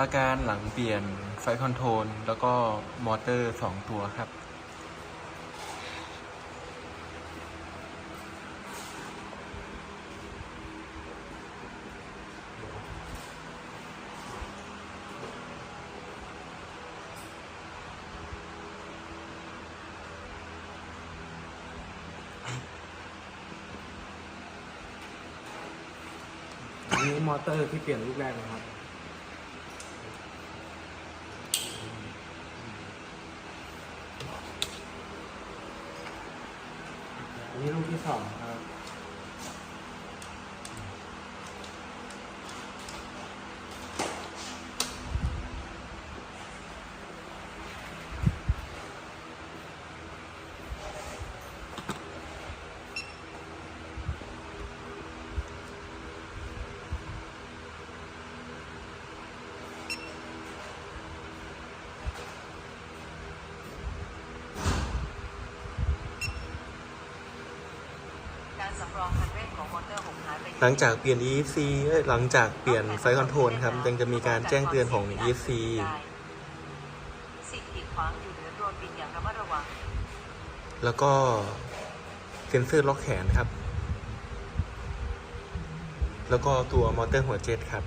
อาการหลังเปลี่ยนไฟคอนโทรล แล้วก็มอเตอร์สองตัวครับ อันนี้มอเตอร์ที่เปลี่ยนลูกแรกนะครับ อันนี้ลูกที่สองครับ การสำรองคันเร่งของมอเตอร์ หกหายไปหลังจากเปลี่ยน EFC เอ้ยหลังจากเปลี่ยนไฟคอนโทรลครับยังจะมีการแจ้งเตือนของ EFC สิ่งกีดขวางอยู่เหนือโดรนบินอย่างระมัดระวังแล้วก็เซ็นเซอร์ล็อกแขนครับ แล้วก็ตัวมอเตอร์หัวเจ็ตครับ